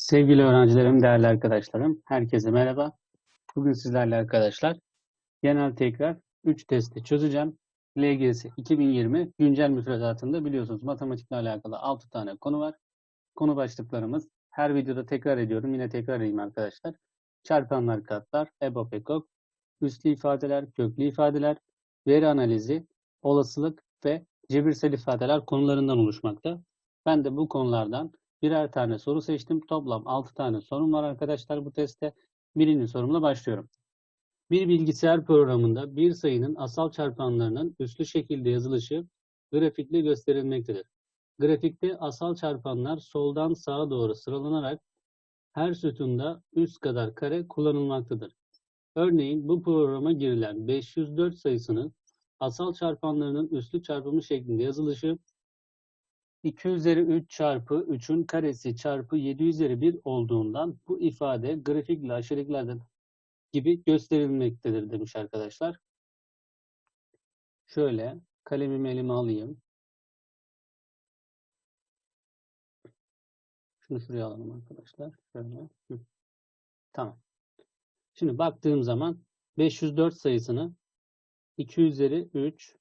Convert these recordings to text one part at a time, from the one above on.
Sevgili öğrencilerim, değerli arkadaşlarım, herkese merhaba. Bugün sizlerle arkadaşlar genel tekrar 3 testi çözeceğim. LGS 2020 güncel müfredatında biliyorsunuz matematikle alakalı 6 tane konu var. Konu başlıklarımız her videoda tekrar ediyorum. Yine tekrar edeyim arkadaşlar. Çarpanlar, katlar, EBOB, EKOK, üslü ifadeler, köklü ifadeler, veri analizi, olasılık ve cebirsel ifadeler konularından oluşmakta. Ben de bu konulardan birer tane soru seçtim. Toplam 6 tane sorum var arkadaşlar bu testte. Birinci sorumla başlıyorum. Bir bilgisayar programında bir sayının asal çarpanlarının üslü şekilde yazılışı grafikle gösterilmektedir. Grafikte asal çarpanlar soldan sağa doğru sıralanarak her sütunda üst kadar kare kullanılmaktadır. Örneğin bu programa girilen 504 sayısının asal çarpanlarının üslü çarpımı şeklinde yazılışı 2 üzeri 3 çarpı 3'ün karesi çarpı 7 üzeri 1 olduğundan bu ifade grafikle aşağıdakilerden gibi gösterilmektedir demiş arkadaşlar. Şöyle kalemimi elime alayım. Şunu şuraya alalım arkadaşlar. Şöyle. Hı. Tamam. Şimdi baktığım zaman 504 sayısını 2 üzeri 3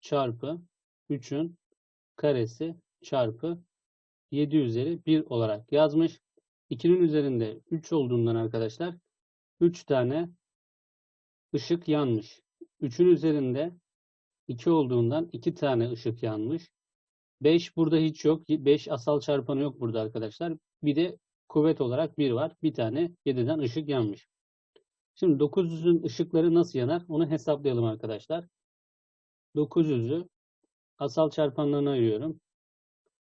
çarpı 3'ün karesi çarpı 7 üzeri 1 olarak yazmış. 2'nin üzerinde 3 olduğundan arkadaşlar 3 tane ışık yanmış. 3'ün üzerinde 2 olduğundan 2 tane ışık yanmış. 5 burada hiç yok. 5 asal çarpanı yok burada arkadaşlar. Bir de kuvvet olarak 1 var. Bir tane 7'den ışık yanmış. Şimdi 900'ün ışıkları nasıl yanar? Onu hesaplayalım arkadaşlar. 900'ü asal çarpanlarına ayırıyorum.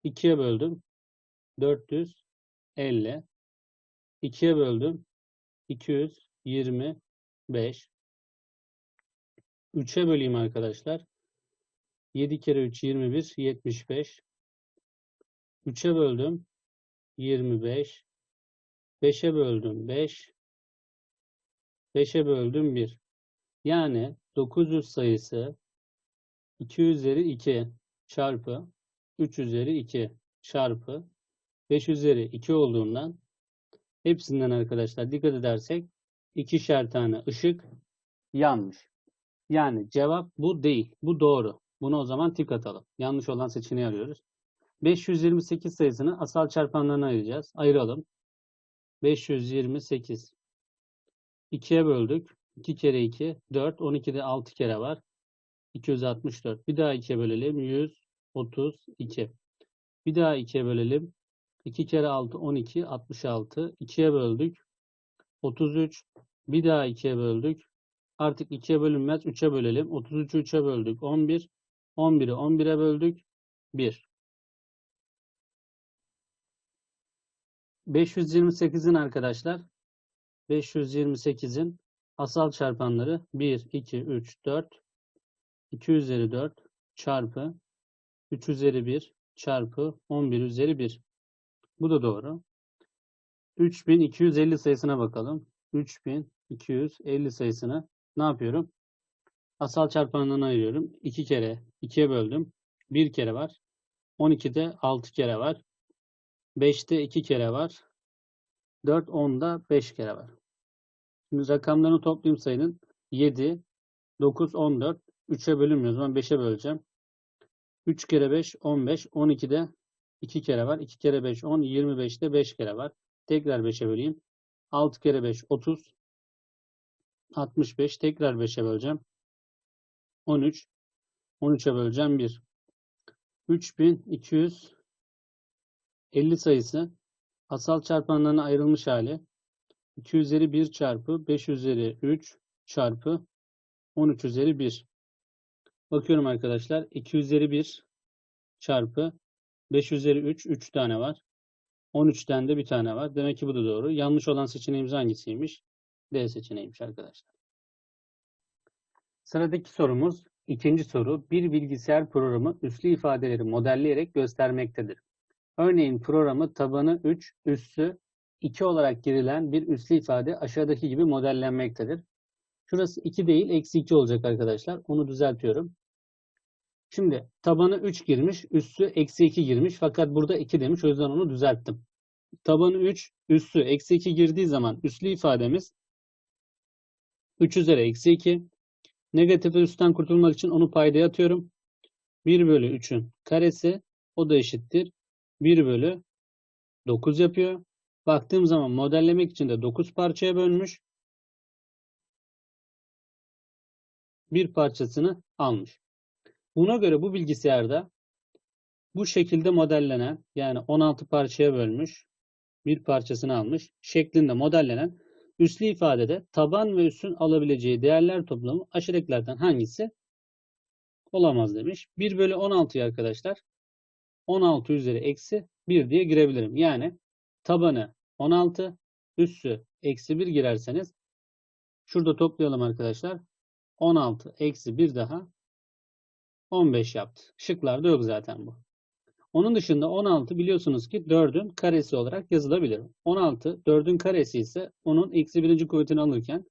2'ye böldüm. 450. 2'ye böldüm. 225. 3'e böleyim arkadaşlar. 7 kere 3 21 75. 3'e böldüm. 25. 5'e böldüm 5. 5'e böldüm 1. Yani 900 sayısı 2 üzeri 2 çarpı 3 üzeri 2 çarpı 5 üzeri 2 olduğundan hepsinden arkadaşlar dikkat edersek ikişer tane ışık yanmış. Yani cevap bu değil. Bu doğru. Bunu o zaman tik atalım. Yanlış olan seçeneği arıyoruz. 528 sayısını asal çarpanlarına ayıracağız. Ayıralım. 528 2'ye böldük. 2 kere 2 4. 12'de 6 kere var. 264. Bir daha 2'ye bölelim. 132. Bir daha 2'ye bölelim. 2 kere 6 12 66. 2'ye böldük. 33. Bir daha 2'ye böldük. Artık 2'ye bölünmez. 3'e bölelim. 33'ü 3'e böldük. 11. 11'i 11'e böldük. 1. 528'in arkadaşlar 528'in asal çarpanları 1, 2, 3, 4 2 üzeri 4 çarpı 3 üzeri 1 çarpı 11 üzeri 1. Bu da doğru. 3250 sayısına bakalım. 3250 sayısını ne yapıyorum? Asal çarpanlarına ayırıyorum. 2 kere 2'ye böldüm. 1 kere var. 12'de 6 kere var. 5'te 2 kere var. 4, 10'da 5 kere var. Şimdi rakamlarını toplayayım sayının. 7, 9, 14, 3'e bölünmüyor. O zaman 5'e böleceğim. 3 kere 5 15. 12'de 2 kere var. 2 kere 5 10. 25'te 5 kere var. Tekrar 5'e böleyim. 6 kere 5 30. 65. Tekrar 5'e böleceğim. 13. 13'e böleceğim 1. 3250 sayısı asal çarpanlarına ayrılmış hali 2 üzeri 1 çarpı 5 üzeri 3 çarpı 13 üzeri 1. Bakıyorum arkadaşlar. 2 üzeri 1 çarpı 5 üzeri 3. 3 tane var. 13'ten de bir tane var. Demek ki bu da doğru. Yanlış olan seçeneğimiz hangisiymiş? D seçeneğiymiş arkadaşlar. Sıradaki sorumuz ikinci soru. Bir bilgisayar programı üslü ifadeleri modelleyerek göstermektedir. Örneğin programı tabanı 3, üssü 2 olarak girilen bir üslü ifade aşağıdaki gibi modellenmektedir. Şurası 2 değil, eksi 2 olacak arkadaşlar. Onu düzeltiyorum. Şimdi tabanı 3 girmiş, üssü eksi 2 girmiş. Fakat burada 2 demiş. O yüzden onu düzelttim. tabanı 3, üssü eksi 2 girdiği zaman üslü ifademiz 3 üzeri eksi 2. Negatif üstten kurtulmak için onu paydaya atıyorum. 1 bölü 3'ün karesi o da eşittir. 1 bölü 9 yapıyor. Baktığım zaman modellemek için de 9 parçaya bölmüş. Bir parçasını almış. Buna göre bu bilgisayarda bu şekilde modellenen yani 16 parçaya bölmüş bir parçasını almış şeklinde modellenen üslü ifadede taban ve üssün alabileceği değerler toplamı aşağıdakilerden hangisi olamaz demiş. 1 bölü 16'yı arkadaşlar 16 üzeri eksi 1 diye girebilirim. Yani tabanı 16 üssü eksi 1 girerseniz şurada toplayalım arkadaşlar. 16 eksi 1 daha 15 yaptı. Şıklarda yok zaten bu. Onun dışında 16 biliyorsunuz ki 4'ün karesi olarak yazılabilir. 16 4'ün karesi ise onun eksi birinci kuvvetini alırken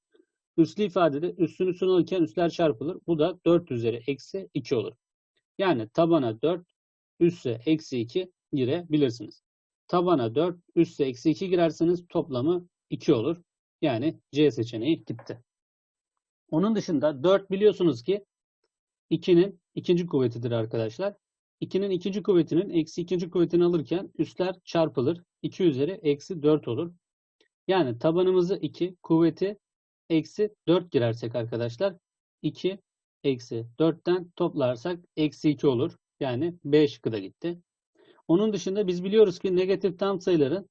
üslü ifadede üstün üstün alırken üsler çarpılır. Bu da 4 üzeri eksi 2 olur. Yani tabana 4 üsse eksi 2 girebilirsiniz. Tabana 4 üsse eksi 2 girerseniz toplamı 2 olur. Yani C seçeneği gitti. Onun dışında 4 biliyorsunuz ki 2'nin ikinci kuvvetidir arkadaşlar. 2'nin ikinci kuvvetinin eksi ikinci kuvvetini alırken üstler çarpılır. 2 üzeri eksi 4 olur. Yani tabanımızı 2, kuvveti eksi 4 girersek arkadaşlar 2 eksi 4'ten toplarsak eksi 2 olur. Yani B şıkkı da gitti. Onun dışında biz biliyoruz ki negatif tam sayıların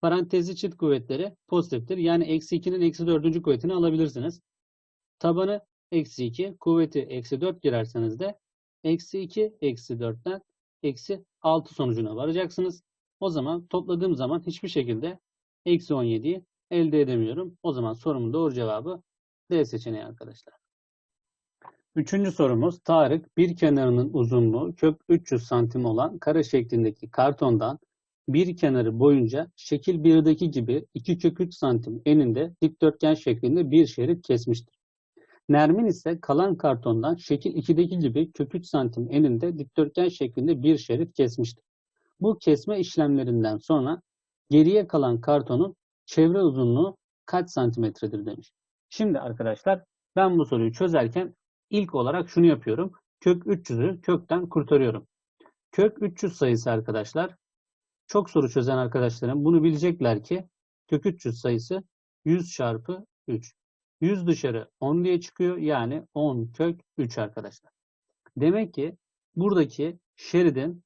parantezli çift kuvvetleri pozitiftir. Yani eksi 2'nin eksi 4. kuvvetini alabilirsiniz. Tabanı eksi 2, kuvveti eksi 4 girerseniz de eksi 2, eksi 4'ten eksi 6 sonucuna varacaksınız. O zaman topladığım zaman hiçbir şekilde eksi 17'yi elde edemiyorum. O zaman sorumun doğru cevabı D seçeneği arkadaşlar. Üçüncü sorumuz Tarık bir kenarının uzunluğu kök 300 santim olan kare şeklindeki kartondan bir kenarı boyunca şekil 1'deki gibi 2 kök 3 santim eninde dikdörtgen şeklinde bir şerit kesmiştir. Nermin ise kalan kartondan şekil 2'deki gibi kök 3 santim eninde dikdörtgen şeklinde bir şerit kesmiştir. Bu kesme işlemlerinden sonra geriye kalan kartonun çevre uzunluğu kaç santimetredir demiş. Şimdi arkadaşlar ben bu soruyu çözerken ilk olarak şunu yapıyorum. Kök 300'ü kökten kurtarıyorum. Kök 300 sayısı arkadaşlar çok soru çözen arkadaşlarım bunu bilecekler ki kök 300 sayısı 100 çarpı 3. 100 dışarı 10 diye çıkıyor. Yani 10 kök 3 arkadaşlar. Demek ki buradaki şeridin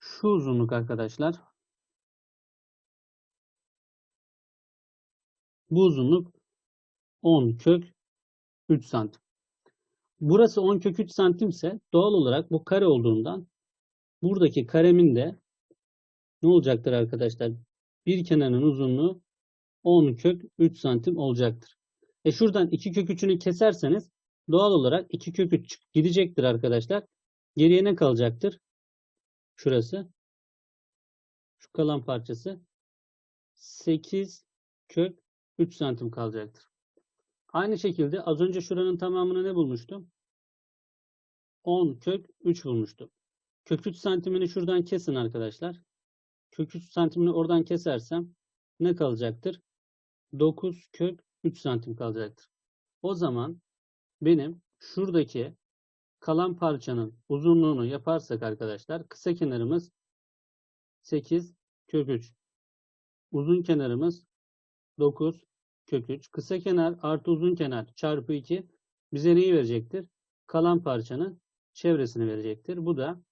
şu uzunluk arkadaşlar bu uzunluk 10 kök 3 santim. Burası 10 kök 3 santim ise doğal olarak bu kare olduğundan buradaki karemin de ne olacaktır arkadaşlar? Bir kenarın uzunluğu 10 kök 3 santim olacaktır. E şuradan 2 kök 3'ünü keserseniz doğal olarak 2 kök 3 gidecektir arkadaşlar. Geriye ne kalacaktır? Şurası. Şu kalan parçası 8 kök 3 santim kalacaktır. Aynı şekilde az önce şuranın tamamını ne bulmuştum? 10 kök 3 bulmuştum. Kök 3 santimini şuradan kesin arkadaşlar. Kök 3 santimini oradan kesersem ne kalacaktır? 9 kök 3 santim kalacaktır. O zaman benim şuradaki kalan parçanın uzunluğunu yaparsak arkadaşlar kısa kenarımız 8 kök 3. Uzun kenarımız 9 kök 3. Kısa kenar artı uzun kenar çarpı 2 bize neyi verecektir? Kalan parçanın çevresini verecektir. Bu da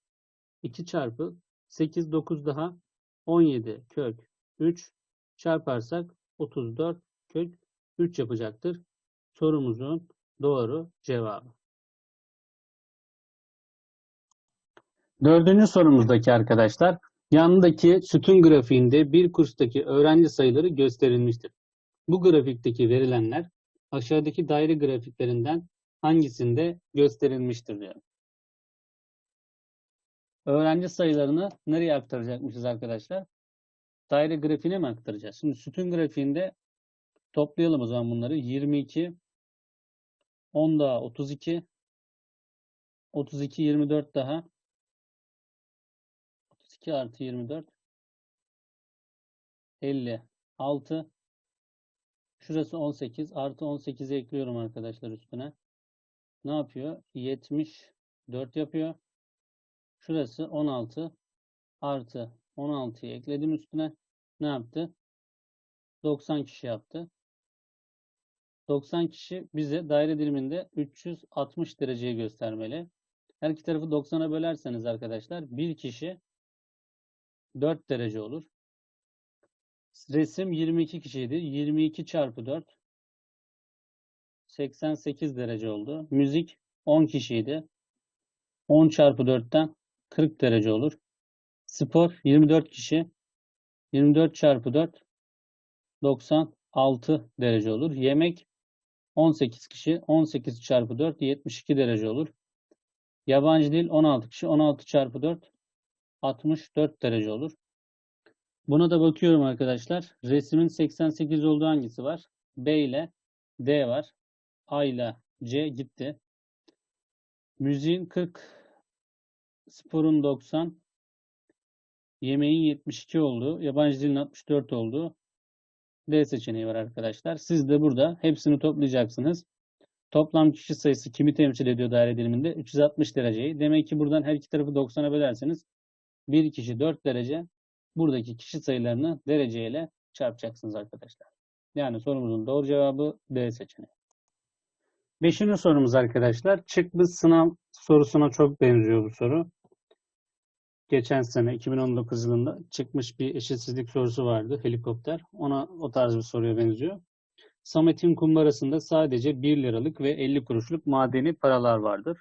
2 çarpı 8 9 daha 17 kök 3 çarparsak 34 kök 3 yapacaktır. Sorumuzun doğru cevabı. Dördüncü sorumuzdaki arkadaşlar yanındaki sütun grafiğinde bir kurstaki öğrenci sayıları gösterilmiştir. Bu grafikteki verilenler aşağıdaki daire grafiklerinden hangisinde gösterilmiştir diyor. Öğrenci sayılarını nereye aktaracakmışız arkadaşlar? Daire grafiğine mi aktaracağız? Şimdi sütun grafiğinde toplayalım o zaman bunları. 22, 10 daha 32, 32, 24 daha 32 artı 24 56. Şurası 18. Artı 18'i ekliyorum arkadaşlar üstüne. Ne yapıyor? 74 yapıyor. Şurası 16. Artı 16'yı ekledim üstüne. Ne yaptı? 90 kişi yaptı. 90 kişi bize daire diliminde 360 dereceyi göstermeli. Her iki tarafı 90'a bölerseniz arkadaşlar bir kişi 4 derece olur. Resim 22 kişiydi. 22 çarpı 4 88 derece oldu. Müzik 10 kişiydi. 10 çarpı 4'ten 40 derece olur. Spor 24 kişi. 24 çarpı 4 96 derece olur. Yemek 18 kişi. 18 çarpı 4 72 derece olur. Yabancı dil 16 kişi. 16 çarpı 4 64 derece olur. Buna da bakıyorum arkadaşlar. Resmin 88 olduğu hangisi var? B ile D var. A ile C gitti. Müziğin 40, sporun 90, yemeğin 72 olduğu, yabancı dilin 64 olduğu D seçeneği var arkadaşlar. Siz de burada hepsini toplayacaksınız. Toplam kişi sayısı kimi temsil ediyor daire diliminde? 360 dereceyi. Demek ki buradan her iki tarafı 90'a bölerseniz bir kişi 4 derece. Buradaki kişi sayılarını dereceyle çarpacaksınız arkadaşlar. Yani sorumuzun doğru cevabı D seçeneği. Beşinci sorumuz arkadaşlar. Çıkmış sınav sorusuna çok benziyor bu soru. Geçen sene 2019 yılında çıkmış bir eşitsizlik sorusu vardı. Helikopter. Ona o tarz bir soruya benziyor. Samet'in kumbarasında sadece 1 liralık ve 50 kuruşluk madeni paralar vardır.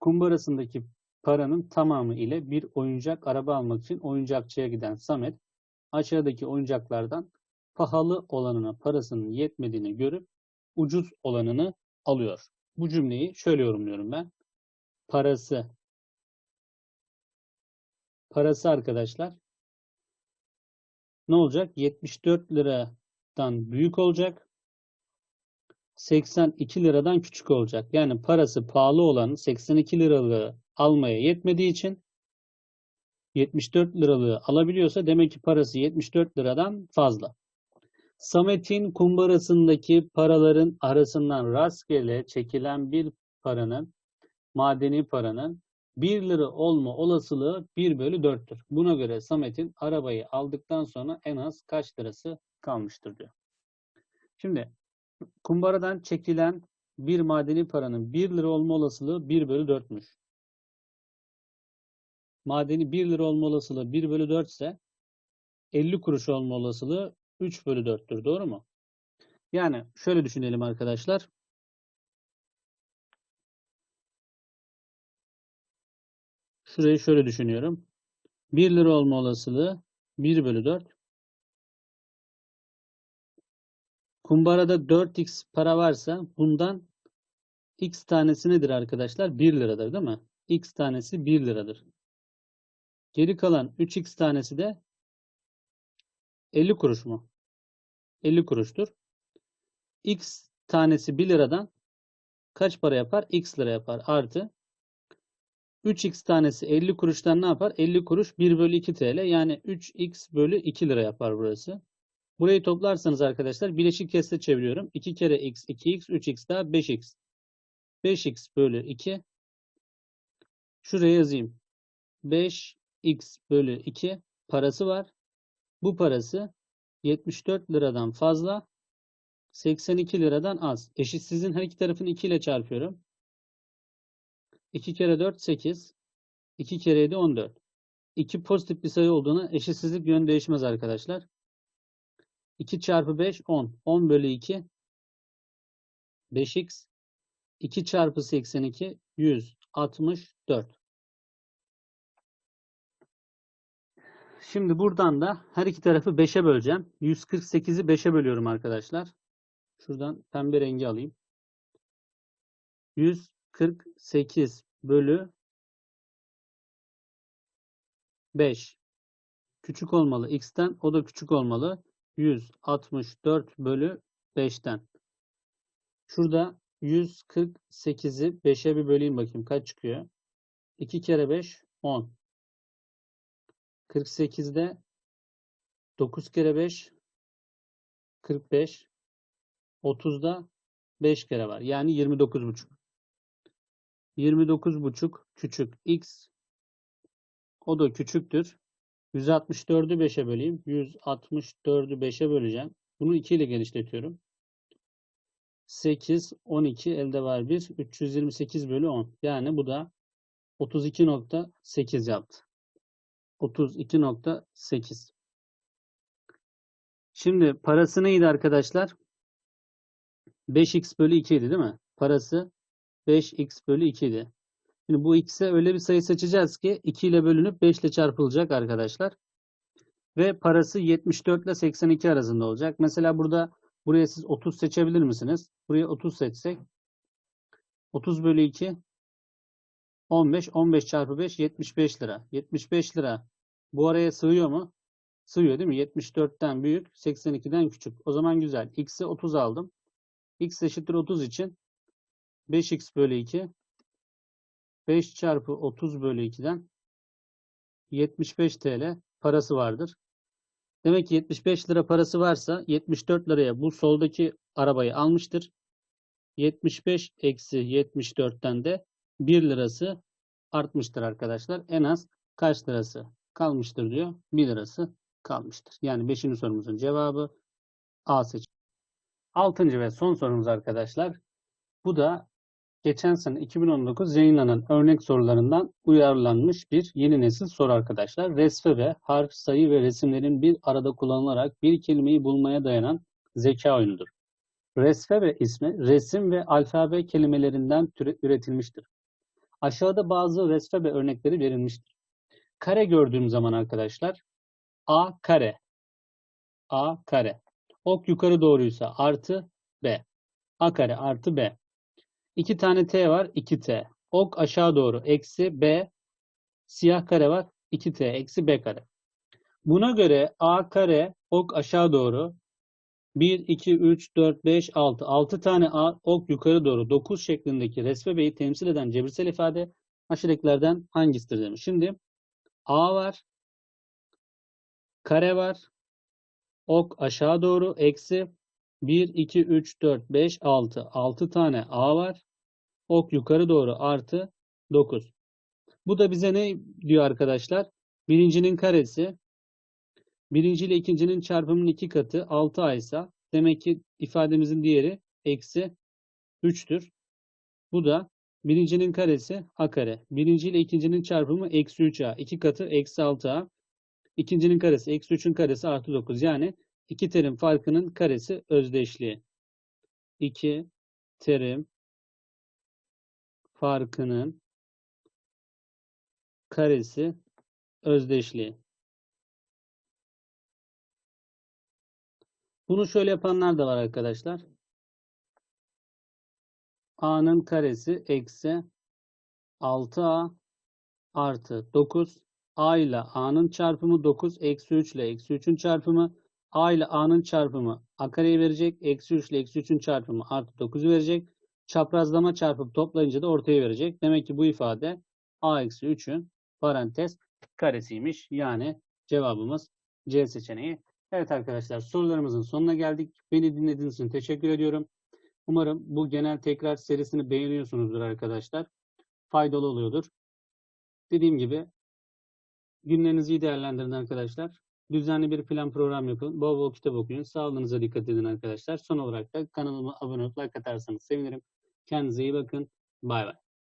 Kumbarasındaki paranın tamamı ile bir oyuncak araba almak için oyuncakçıya giden Samet, aşağıdaki oyuncaklardan pahalı olanına parasının yetmediğini görüp ucuz olanını alıyor. Bu cümleyi şöyle yorumluyorum ben. Parası parası arkadaşlar ne olacak? 74 liradan büyük olacak. 82 liradan küçük olacak. Yani parası pahalı olan 82 liralığı almaya yetmediği için 74 liralığı alabiliyorsa demek ki parası 74 liradan fazla. Samet'in kumbarasındaki paraların arasından rastgele çekilen bir paranın, madeni paranın 1 lira olma olasılığı 1 bölü 4'tür. Buna göre Samet'in arabayı aldıktan sonra en az kaç lirası kalmıştır diyor. Şimdi kumbaradan çekilen bir madeni paranın 1 lira olma olasılığı 1 bölü 4'müş. Madeni 1 lira olma olasılığı 1 bölü 4 ise 50 kuruş olma olasılığı 3 bölü 4'tür. Doğru mu? Yani şöyle düşünelim arkadaşlar. Şurayı şöyle düşünüyorum. 1 lira olma olasılığı 1 bölü 4. Kumbarada 4x para varsa bundan x tanesi nedir arkadaşlar? 1 liradır değil mi? x tanesi 1 liradır. Geri kalan 3x tanesi de 50 kuruş mu? 50 kuruştur. X tanesi 1 liradan kaç para yapar? X lira yapar. Artı 3x tanesi 50 kuruştan ne yapar? 50 kuruş 1 bölü 2 TL. Yani 3x bölü 2 lira yapar burası. Burayı toplarsanız arkadaşlar bileşik keste çeviriyorum. 2 kere x 2x 3x daha 5x. 5x bölü 2. Şuraya yazayım. 5x bölü 2 parası var. Bu parası 74 liradan fazla 82 liradan az. Eşitsizin her iki tarafını 2 ile çarpıyorum. 2 kere 4 8. 2 kere 7 14. 2 pozitif bir sayı olduğuna eşitsizlik yönü değişmez arkadaşlar. 2 çarpı 5 10. 10 bölü 2 5x 2 çarpı 82 164. Şimdi buradan da her iki tarafı 5'e böleceğim. 148'i 5'e bölüyorum arkadaşlar. Şuradan pembe rengi alayım. 148 bölü 5. Küçük olmalı x'ten. O da küçük olmalı. 164 bölü 5'ten. Şurada 148'i 5'e bir böleyim bakayım kaç çıkıyor. 2 kere 5 10. 48'de 9 kere 5 45 30'da 5 kere var. Yani 29,5. 29,5 küçük x o da küçüktür. 164'ü 5'e böleyim. 164'ü 5'e böleceğim. Bunu 2 ile genişletiyorum. 8, 12 elde var 1. 328 bölü 10. Yani bu da 32.8 yaptı. 32.8. Şimdi parası neydi arkadaşlar? 5x bölü 2 idi değil mi? Parası 5x bölü 2 idi. Şimdi bu x'e öyle bir sayı seçeceğiz ki 2 ile bölünüp 5 ile çarpılacak arkadaşlar. Ve parası 74 ile 82 arasında olacak. Mesela burada buraya siz 30 seçebilir misiniz? Buraya 30 seçsek 30 bölü 2 15. 15 çarpı 5 75 lira. 75 lira bu araya sığıyor mu? Sığıyor değil mi? 74'ten büyük 82'den küçük. O zaman güzel. X'e 30 aldım. X eşittir 30 için 5x bölü 2 5 çarpı 30 bölü 2'den 75 TL parası vardır. Demek ki 75 lira parası varsa 74 liraya bu soldaki arabayı almıştır. 75 eksi 74'ten de 1 lirası artmıştır arkadaşlar. En az kaç lirası kalmıştır diyor. 1 lirası kalmıştır. Yani 5. sorumuzun cevabı A seçeneği. 6. ve son sorumuz arkadaşlar. Bu da geçen sene 2019 yayınlanan örnek sorularından uyarlanmış bir yeni nesil soru arkadaşlar. Resfe ve harf, sayı ve resimlerin bir arada kullanılarak bir kelimeyi bulmaya dayanan zeka oyunudur. Resfe ve ismi resim ve alfabe kelimelerinden üretilmiştir. Aşağıda bazı resfe ve örnekleri verilmiştir. Kare gördüğüm zaman arkadaşlar A kare A kare ok yukarı doğruysa artı B A kare artı B 2 tane T var 2T ok aşağı doğru eksi B siyah kare var 2T eksi B kare buna göre A kare ok aşağı doğru 1, 2, 3, 4, 5, 6. 6 tane A, ok yukarı doğru 9 şeklindeki resme B'yi temsil eden cebirsel ifade aşağıdakilerden hangisidir demiş. Şimdi A var. Kare var. Ok aşağı doğru eksi 1, 2, 3, 4, 5, 6. 6 tane A var. Ok yukarı doğru artı 9. Bu da bize ne diyor arkadaşlar? Birincinin karesi birinci ile ikincinin çarpımının iki katı 6A ise demek ki ifademizin diğeri eksi 3'tür. Bu da birincinin karesi A kare. Birinci ile ikincinin çarpımı eksi 3A. iki katı eksi 6A. İkincinin karesi eksi 3'ün karesi artı 9. Yani iki terim farkının karesi özdeşliği. 2 terim farkının karesi özdeşliği. Bunu şöyle yapanlar da var arkadaşlar. A'nın karesi eksi 6A artı 9. A ile A'nın çarpımı 9. Eksi 3 ile eksi 3'ün çarpımı. A ile A'nın çarpımı A kareyi verecek. Eksi 3 ile eksi 3'ün çarpımı artı 9'u verecek. Çaprazlama çarpıp toplayınca da ortaya verecek. Demek ki bu ifade A eksi 3'ün parantez karesiymiş. Yani cevabımız C seçeneği. Evet arkadaşlar sorularımızın sonuna geldik. Beni dinlediğiniz için teşekkür ediyorum. Umarım bu genel tekrar serisini beğeniyorsunuzdur arkadaşlar. Faydalı oluyordur. Dediğim gibi günlerinizi iyi değerlendirin arkadaşlar. Düzenli bir plan program yapın. Bol bol kitap okuyun. Sağlığınıza dikkat edin arkadaşlar. Son olarak da kanalıma abone olup like atarsanız sevinirim. Kendinize iyi bakın. Bay bay.